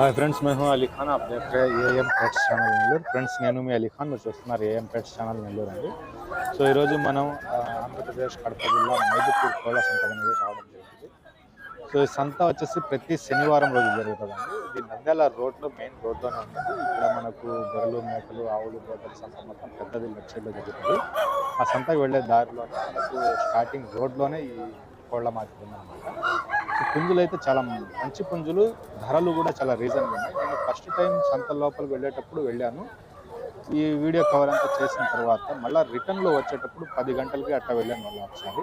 Hi friends మేము Ali Khan of దేఖ AM pets channel Nellore friends నేను మీ అలీ ఖాన్ మీరు చూస్తున్నారు ఏఎం పెట్స్ ఛానల్ నెల్లూరు అండి సో ఈరోజు మనం ఆంధ్రప్రదేశ్ కడప జిల్లా మైదుపూర్ కోళ్ళ సంత అనేది రావడం జరిగింది సో ఈ సంత వచ్చేసి ప్రతి శనివారం రోజు జరుగుతుందండి ఇది నంద్యాల రోడ్లో మెయిన్ రోడ్లోనే ఉంటుంది ఇక్కడ మనకు బర్రెలు మేకలు ఆవులు గోడలు సంత మొత్తం పెద్దది లెఫ్ట్ జరుగుతుంది ఆ సంతకు వెళ్ళే దారిలోనే మనకు స్టార్టింగ్ రోడ్లోనే ఈ కోళ్ళ మార్కెట్ ఉందన్నమాట పుంజులు అయితే చాలా మంచి పుంజులు ధరలు కూడా చాలా రీజన్గా ఉన్నాయి. నేను ఫస్ట్ టైం సంత లోపల వెళ్ళేటప్పుడు వెళ్ళాను. ఈ వీడియో కవర్ అంతా చేసిన తర్వాత మళ్ళీ రిటర్న్లో వచ్చేటప్పుడు పది గంటలకి అట్లా వెళ్ళాను మళ్ళీ ఒకసారి.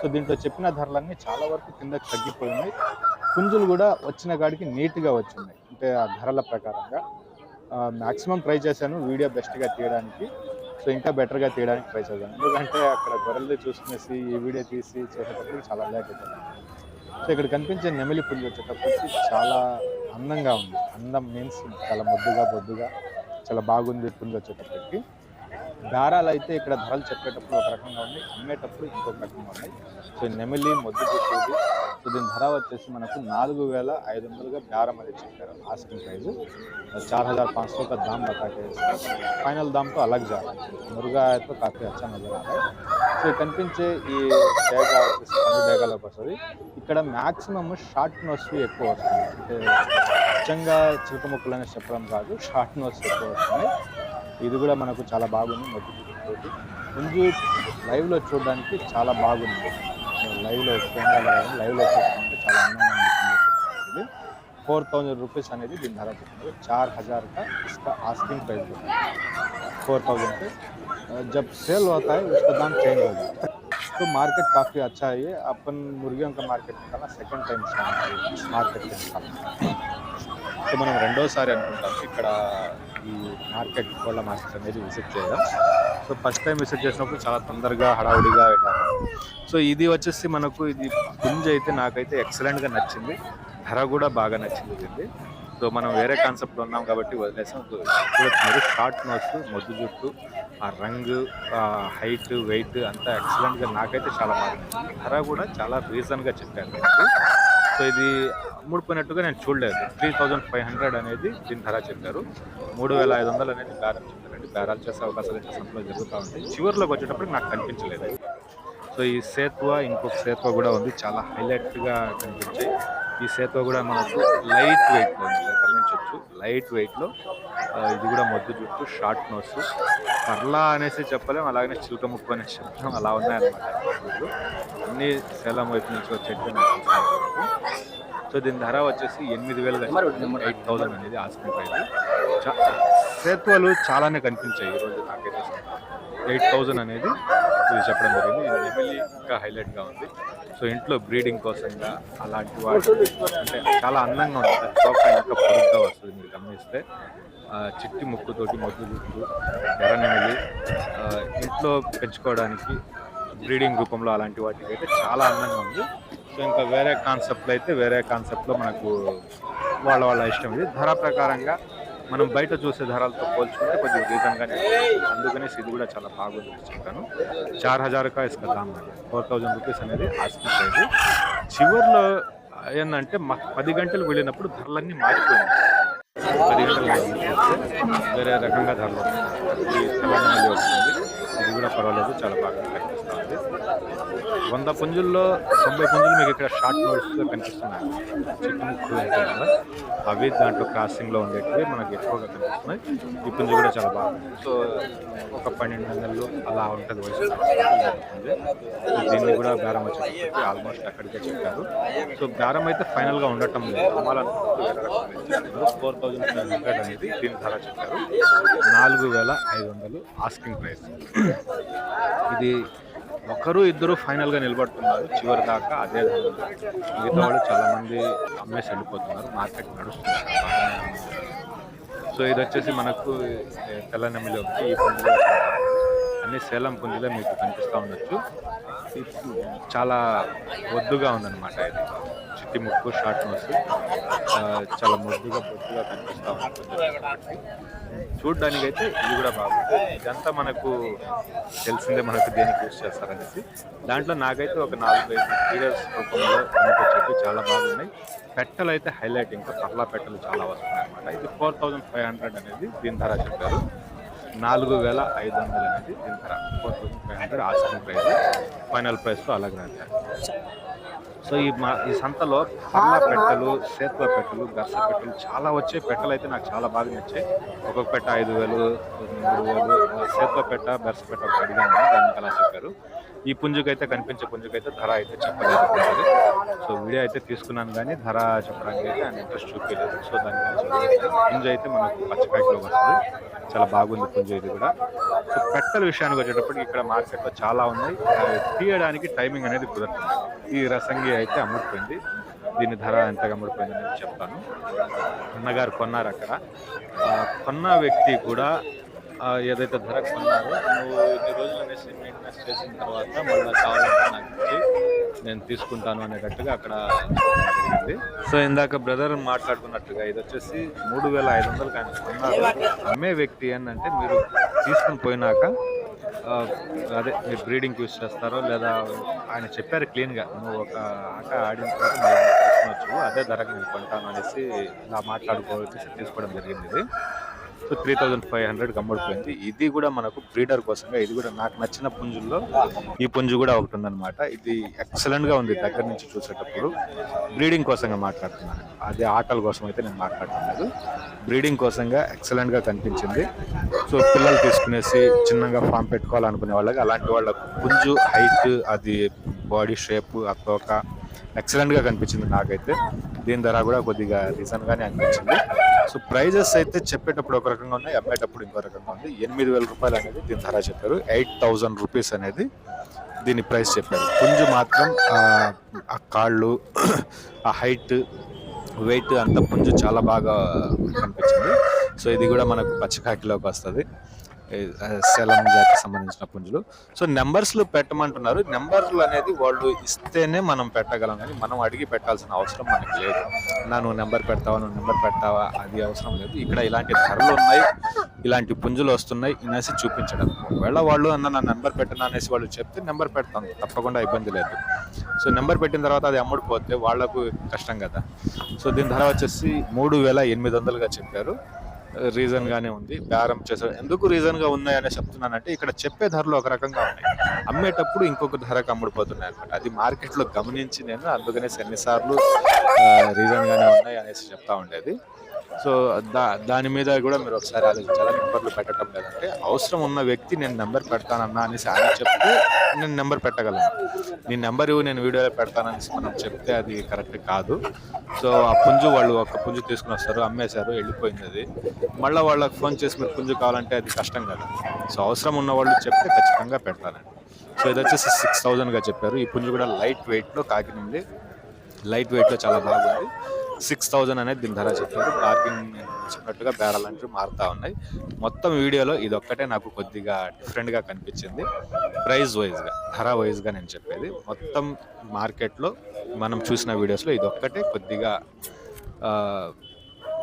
సో దీంట్లో చెప్పిన ధరలన్నీ చాలా వరకు కిందకి తగ్గిపోయినాయి. పుంజులు కూడా వచ్చిన కాడికి నీట్గా వచ్చినాయి అంటే ఆ ధరల ప్రకారంగా. మ్యాక్సిమం ట్రై చేశాను. వీడియో బెస్ట్గా తీయడానికి. సో ఇంకా బెటర్గా తీయడానికి ట్రై చేశాను. ఎందుకంటే అక్కడ గొర్రెలు చూసుకునేసి ఈ వీడియో తీసి చేసేటప్పుడు చాలా లేట్ అవుతుంది. సో ఇక్కడ కనిపించే నెమిలి పులి వచ్చేటప్పటికి చాలా అందంగా ఉంది. అందం మీన్స్ చాలా ముద్దుగా బొద్దుగా చాలా బాగుంది పుంజు వచ్చేటప్పటికి. దారాలు అయితే ఇక్కడ ధరలు చెప్పేటప్పుడు ఒక రకంగా ఉంది అమ్మేటప్పుడు ఇంకొక రకంగా ఉన్నాయి సో ఈ నెమిలి మొద్దు చూసేది సో దీని ధర వచ్చేసి మనకు నాలుగు వేల ఐదు వందలుగా బేరం అది చెప్పారు ఆస్కింగ్ ప్రైస్ चार हजार पाँच सौ का दाम बता के फाइनल दाम तो अलग जा रहा है मुर्गा है तो काफ़ी अच्छा नजर आ रहा है సో కనిపించే ఈ డేగ వచ్చేసి పండు డేగాలోకి వస్తుంది ఇక్కడ మ్యాక్సిమం షార్ట్ నోస్ ఎక్కువ వస్తుంది అంటే అచ్చంగా చిలుక ముక్కలు అనేది చెప్పడం కాదు షార్ట్ నోస్ ఎక్కువ వస్తుంది ఇది కూడా మనకు చాలా బాగుంది మొదటి తోటి పుంజు లైవ్లో చూడడానికి చాలా బాగుంది లైవ్లో కెమెరాలో లైవ్లో చూసుకుంటే చాలా అందంగా ఉంది फोर थाउजेंड रुपीज़ అనేది దీని ధర చెప్తున్నారు चार हजार का इसका आस्किंग प्राइस है फोर थाउजेंड पे अ, जब सेल होता है उसका दाम चेंज हो जाता है तो मार्केट काफ़ी अच्छा है ये अपन मुर्गियों का मार्केट निकाला सेकंड टाइम మార్కెట్ సో మనం రెండోసారి అనుకుంటాం ఇక్కడ ఈ మార్కెట్ కోళ్ళ మార్కెట్ అనేది విజిట్ చేయడం. సో ఫస్ట్ టైం విజిట్ చేసినప్పుడు చాలా తొందరగా హడావుడిగా వెళ్ళాను. సో ఇది వచ్చేసి మనకు ఇది పుంజ్ అయితే నాకైతే ఎక్సలెంట్గా నచ్చింది. ధర కూడా బాగా నచ్చింది ఇది సో మనం వేరే కాన్సెప్ట్లో ఉన్నాం కాబట్టి వదిలేసాం. చూడొచ్చు షార్ట్ నోస్ మొద్దు జుట్టు ఆ రంగు హైట్ వెయిట్ అంతా ఎక్సలెంట్గా నాకైతే చాలా బాగా ధర కూడా చాలా రీజన్గా చెప్పాను సో ఇది అమ్ముడుపోయినట్టుగా నేను చూడలేదు. త్రీ థౌజండ్ ఫైవ్ హండ్రెడ్ అనేది దీని ధర చెప్పారు. మూడు వేల ఐదు వందలు అనేది బేరం చెప్పారండి. బేరాలు చేసే అవకాశాలు అయితే సంతలో జరుగుతూ ఉంటాయి. చివరిలోకి వచ్చేటప్పుడు నాకు కనిపించలేదు. సో ఈ సేత్వ ఇంకొక సేత్వ కూడా ఉంది. చాలా హైలైట్గా కనిపించాయి. ఈ సేత్వ కూడా మనకు లైట్ వెయిట్లో ఉంది గమనించవచ్చు లైట్ వెయిట్లో ఇది కూడా మొద్దు జుట్టు షార్ట్ నోస్. పర్లా అనేసి చెప్పలేం. అలాగనే చిలుక ముక్కు అనేసి చెప్పలేము అలా ఉన్నాయన్నమాట. అన్ని సేలం వైపు నుంచి వచ్చేట్టు నాకు సో దీని ధర వచ్చేసి ఎనిమిది వేలు ఎయిట్ థౌసండ్ అనేది ఆస్కింగ్ ప్రైస్. సేత్వాలు చాలానే కనిపించాయి ఈరోజు నాకైతే ఎయిట్ థౌజండ్ అనేది ఇది చెప్పడం జరిగింది. ఇది నెమిలి ఇంకా హైలైట్గా ఉంది. సో ఇంట్లో బ్రీడింగ్ కోసంగా అలాంటి వాటి అంటే చాలా అందంగా ఉంటుంది చోక ఇంకా పొరుగ్గా వస్తుంది. మీరు గమనిస్తే చిట్టి ముక్కుతోటి మొద్దు జుట్టు ఎర్ర నెమిలి ఆ, ఇంట్లో పెంచుకోవడానికి బ్రీడింగ్ రూపంలో అలాంటి వాటికి అయితే చాలా అందంగా ఉంది. సో ఇంకా వేరే కాన్సెప్ట్లో అయితే వేరే కాన్సెప్ట్లో మనకు వాళ్ళ వాళ్ళ ఇష్టం ఇది. ధర ప్రకారంగా మనం బయట చూసే ధరలతో పోల్చుకుంటే కొంచెం రీజన్గానే అందుకనేసి ఇది కూడా చాలా బాగుంది అని చెప్పాను. చార్ హజార్ ఇసుక దామ్ ఫోర్ థౌజండ్ రూపీస్ అనేది ఆస్కింగ్ ప్రైస్. చివర్లో ఏంటంటే మా పది గంటలు వెళ్ళినప్పుడు ధరలన్నీ మారిపోయింది పది వేరే రకంగా ధరలు ఈ తెలంగాణలో వస్తుంది. ఇది కూడా పర్వాలేదు చాలా బాగా కనిపిస్తుంది. వంద పుంజుల్లో తొంభై పుంజులు మీకు ఇక్కడ షార్ట్ నోట్స్లో కనిపిస్తున్నాయి. చెట్టు ఉంటాయి అవి దాంట్లో క్రాసింగ్లో ఉండేటివి మనకి ఎక్కువగా కనిపిస్తున్నాయి. ఈ పుంజు కూడా చాలా బాగుంది సో ఒక పన్నెండు నెలలు అలా ఉంటుంది వయసు దీన్ని కూడా బేరం వచ్చేటప్పటికి ఆల్మోస్ట్ అక్కడికే చెప్పారు. సో బేరం అయితే ఫైనల్గా ఉండటం లేదు. అమ్మాలనుకుంటే ఫోర్ థౌజండ్ అనేది దీని ధర చెప్పారు. నాలుగు వేల ఐదు వందలు ఆస్కింగ్ ప్రైస్ ఇది ఒకరు ఇద్దరు ఫైనల్గా నిలబడుతున్నారు. చివరి దాకా అదే ధర మిగతా వాళ్ళు చాలా మంది అమ్మేసి వెళ్ళిపోతున్నారు. మార్కెట్ నడుస్తున్నారు సో ఇది వచ్చేసి మనకు ఏ, తెల్ల ఒకటి ఈ పుంజులో అన్ని సేలం పుంజులే మీకు కనిపిస్తూ ఉండొచ్చు. చాలా ఒద్దుగా ఉందన్నమాట ఇది. చిట్టి ముక్కు షార్ట్ నోస్. చాలా ముద్దుగా బొద్దుగా కనిపిస్తూ ఉంటుంది. చూడడానికి అయితే ఇది కూడా బాగుంది. ఇదంతా మనకు తెలిసిందే మనకు దేనికి యూస్ చేస్తారనేసి. దాంట్లో నాకైతే ఒక నాలుగు ఐదు ఫీడర్స్ రూపంలో అమ్ముకొచ్చారు చాలా బాగున్నాయి. పెట్టలు అయితే హైలైట్. ఇంకా పర్లా పెట్టలు చాలా వస్తున్నాయి అనమాట ఇది ఫోర్ థౌజండ్ ఫైవ్ హండ్రెడ్ అనేది దీని ధర చెప్పారు. నాలుగు వేల ఐదు వందలు అనేది దీని ధర four thousand five hundred asking price final ప్రైస్తో అలాగే అంటారు సో ఈ మా ఈ సంతలో పర్ల పెట్టలు సేతువ పెట్టలు గర్స పెట్టలు చాలా వచ్చాయి. పెట్టలు అయితే నాకు చాలా బాగా నచ్చాయి. ఒక్కొక్క పెట్ట ఐదు వేలు మూడు వేలు సేతువ పెట్ట బెర్స పెట్ట ఒకటి అడిగాను దానికి అలా చెప్పారు. ఈ పుంజుకైతే కనిపించే పుంజుకైతే ధర అయితే చెప్పలేదు సో వీడియో అయితే తీసుకున్నాను కానీ ధర చెప్పడానికి అయితే ఆయన ఇంట్రెస్ట్ చూపించలేదు సో దాని గురించి పుంజు అయితే మనకు పచ్చకాయలో వస్తుంది. చాలా బాగుంది పుంజేది కూడా. సో పెట్టల విషయానికి వచ్చేటప్పటికి ఇక్కడ మార్కెట్లో చాలా ఉన్నాయి తీయడానికి టైమింగ్ అనేది కుదరదు. ఈ రసంగి అయితే అమ్ముడిపోయింది. దీని ధర ఎంతగా అమ్ముడిపోయింది నేను చెప్తాను. అన్నగారు కొన్నారు అక్కడ. కొన్న వ్యక్తి కూడా ఏదైతే ధర కొన్నారో నువ్వు ఇన్ని రోజులు అనేసి మెయింటెనెన్స్ చేసిన తర్వాత మళ్ళీ కావాలంటే నాకు నేను తీసుకుంటాను అనేటట్టుగా అక్కడ జరిగింది. సో ఇందాక బ్రదర్ మాట్లాడుకున్నట్టుగా ఇది వచ్చేసి మూడు వేల ఐదు వందలు కానీ కొన్నారు. అమ్మే వ్యక్తి ఏంటంటే మీరు తీసుకుని పోయినాక అదే మీరు బ్రీడింగ్ యూస్ చేస్తారో లేదా ఆయన చెప్పారు క్లీన్గా నువ్వు ఒక ఆట ఆడిన తర్వాత అదే ధరకు నేను కొంటాను అనేసి ఇలా మాట్లాడుకోవచ్చు తీసుకోవడం జరిగింది. ఇది so three thousand five hundred కమ్మడిపోయింది. ఇది కూడా మనకు బ్రీడర్ కోసంగా ఇది కూడా నాకు నచ్చిన పుంజుల్లో ఈ పుంజు కూడా ఒకటి ఉందన్నమాట. ఇది ఎక్సలెంట్గా ఉంది దగ్గర నుంచి చూసేటప్పుడు. బ్రీడింగ్ కోసంగా మాట్లాడుతున్నాను. అదే ఆటల కోసం అయితే నేను మాట్లాడలేదు బ్రీడింగ్ కోసంగా ఎక్సలెంట్గా కనిపించింది. సో పిల్లలు తీసుకునేసి చిన్నగా ఫామ్ పెట్టుకోవాలనుకునే వాళ్ళకి అలాంటి వాళ్ళకు పుంజు హైట్ అది బాడీ షేప్ ఆ తోక ఎక్సలెంట్గా కనిపించింది నాకైతే. దీని ధర కూడా కొద్దిగా రీజన్ గానే అనిపించింది. సో ప్రైజెస్ అయితే చెప్పేటప్పుడు ఒక రకంగా ఉన్నాయి అమ్మేటప్పుడు ఇంకో రకంగా ఉంది. ఎనిమిది వేల రూపాయలు అనేది దీని ధర చెప్పారు. ఎయిట్ థౌజండ్ రూపీస్ అనేది దీని ప్రైస్ చెప్పారు. పుంజు మాత్రం ఆ, కాళ్ళు ఆ హైట్ వెయిట్ అంత పుంజు చాలా బాగా కనిపించింది. సో ఇది కూడా మనకు పచ్చకాకిలోకి వస్తుంది. సెలం జాతికి సంబంధించిన పుంజులు. సో నెంబర్స్లు పెట్టమంటున్నారు. నెంబర్లు అనేది వాళ్ళు ఇస్తేనే మనం పెట్టగలం కానీ మనం అడిగి పెట్టాల్సిన అవసరం మనకి లేదు. నా నువ్వు నెంబర్ పెడతావా నువ్వు నెంబర్ పెడతావా అది అవసరం లేదు. ఇక్కడ ఇలాంటి ధరలు ఉన్నాయి ఇలాంటి పుంజులు వస్తున్నాయి అనేసి చూపించడం. ఒకవేళ వాళ్ళు అన్న నా నెంబర్ పెట్టను అనేసి వాళ్ళు చెప్తే నెంబర్ పెడతాం. తప్పకుండా ఇబ్బంది లేదు. సో నెంబర్ పెట్టిన తర్వాత అది అమ్ముడుపోతే వాళ్ళకు కష్టం కదా. సో దీని ధర వచ్చేసి మూడు వేల ఎనిమిది వందలుగా చెప్పారు. రీజన్ గానే ఉంది బేరం చేశారు. ఎందుకు రీజన్గా ఉన్నాయి చెప్తున్నానంటే ఇక్కడ చెప్పే ధరలు ఒక రకంగా ఉన్నాయి. అమ్మేటప్పుడు ఇంకొక ధరకు అమ్ముడుపోతున్నాయి అనమాట అది మార్కెట్లో గమనించి నేను అందుకనే ఎన్నిసార్లు రీజన్ గానే ఉన్నాయి అనేసి చెప్తా ఉండేది. సో దా దాని మీద కూడా మీరు ఒకసారి ఆలోచించాలి? నెంబర్లు పెట్టడం లేదంటే అవసరం ఉన్న వ్యక్తి నేను నెంబర్ పెడతానన్నా అనేసి ఆయన చెప్తే నేను నెంబర్ పెట్టగలను. నీ నెంబర్ ఇవ్వు నేను వీడియోలో పెడతాననేసి మనం చెప్తే అది కరెక్ట్ కాదు. సో ఆ పుంజు వాళ్ళు ఒక పుంజు తీసుకుని వస్తారు అమ్మేశారు వెళ్ళిపోయింది అది మళ్ళీ వాళ్ళకి ఫోన్ చేసి మీరు పుంజు కావాలంటే అది కష్టం కదా. సో అవసరం ఉన్న వాళ్ళు చెప్తే ఖచ్చితంగా పెడతానండి సో ఇది వచ్చేసి సిక్స్ థౌజండ్గా చెప్పారు. ఈ పుంజు కూడా లైట్ వెయిట్లో కాకినండి లైట్ వెయిట్లో చాలా బాగుంది. సిక్స్ థౌజండ్ అనేది దీని ధర చెప్పారు. బార్గింగ్ చెప్పినట్టుగా బేరాలంటూ మారుతా ఉన్నాయి. మొత్తం వీడియోలో ఇది ఒక్కటే నాకు కొద్దిగా డిఫరెంట్గా కనిపించింది. ప్రైస్ వైజ్గా ధర వైజ్గా నేను చెప్పేది. మొత్తం మార్కెట్లో మనం చూసిన వీడియోస్లో ఇది ఒక్కటే కొద్దిగా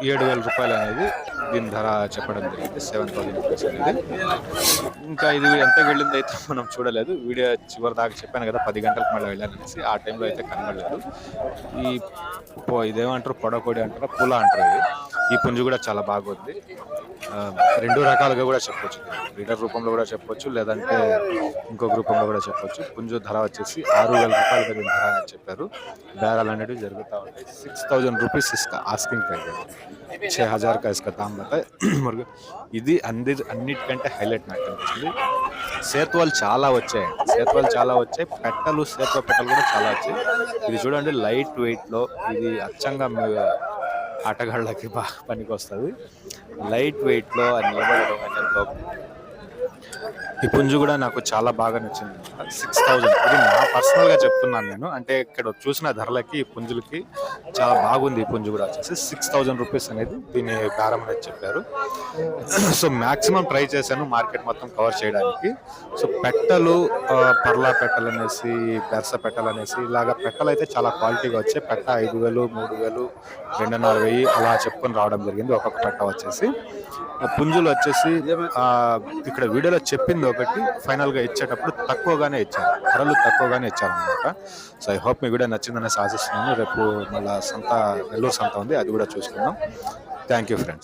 ఏడు వేల రూపాయలు అనేది దీని ధర చెప్పడం జరిగింది. సెవెన్ థౌసండ్ రూపీస్ అనేది. ఇంకా ఇది ఎంత వెళ్ళింది అయితే మనం చూడలేదు. వీడియో చివరి దాకా చెప్పాను కదా పది గంటలకు మళ్ళీ వెళ్ళాను అనేసి ఆ టైంలో అయితే కనబడలేదు. ఈ పో- ఇదేమంటారు? పొడకోడి అంటారా? పూల అంటారు ఇది ఈ పుంజు కూడా చాలా బాగుంది ఆ, రెండు రకాలుగా కూడా చెప్పొచ్చు లీటర్ రూపంలో కూడా చెప్పొచ్చు లేదంటే ఇంకొక రూపంలో కూడా చెప్పొచ్చు పుంజు ధర వచ్చేసి ఆరు వేల రూపాయలు దీని ధర అని చెప్పారు బేరాలు అనేవి జరుగుతూ ఉంటాయి six thousand rupees Iska asking price छः हजार का इसका दाम बताए మురుగు ఇది అంది అన్నిటికంటే హైలైట్ నాకు అనిపించింది సేతువాలు చాలా వచ్చాయండి సేతువాలు చాలా వచ్చాయి పెట్టలు సేతువ పెట్టలు కూడా చాలా వచ్చాయి ఇది చూడండి లైట్ వెయిట్ లో ఇది అచ్చంగా మీ- ఆటగాళ్ళకి బాగా పనికి వస్తుంది లైట్ వెయిట్లో నిలబడడం అనేది ఈ పుంజు కూడా నాకు చాలా బాగా నచ్చింది. సిక్స్ థౌజండ్ ఇది నా పర్సనల్గా చెప్తున్నాను నేను. అంటే ఇక్కడ చూసిన ధరలకి ఈ పుంజులకి చాలా బాగుంది ఈ పుంజు కూడా వచ్చేసి. సిక్స్ థౌజండ్ రూపీస్ అనేది దీని బేరం అనేది చెప్పారు. సో మాక్సిమం ట్రై చేశాను మార్కెట్ మొత్తం కవర్ చేయడానికి. సో పెట్టలు పర్లా పెట్టలు అనేసి బెర్స పెట్టలు అనేసి ఇలాగ పెట్టలు అయితే చాలా క్వాలిటీగా వచ్చాయి. పెట్ట ఐదు వేలు మూడు వేలు రెండున్నర వెయ్యి అలా చెప్పుకొని రావడం జరిగింది ఒక్కొక్క పెట్ట వచ్చేసి. ఆ పుంజులు వచ్చేసి ఇక్కడ వీడియోలో చెప్పింది ఒకటి ఫైనల్గా ఇచ్చేటప్పుడు తక్కువగానే ఇచ్చారు. ధరలు తక్కువగానే ఇచ్చారనమాట సో ఐ హోప్ మీ కూడా నచ్చిందని ఆశిస్తున్నాను రేపు మళ్ళీ సంత నెల్లూరు సంత ఉంది అది కూడా చూసుకుందాం. Thank you friends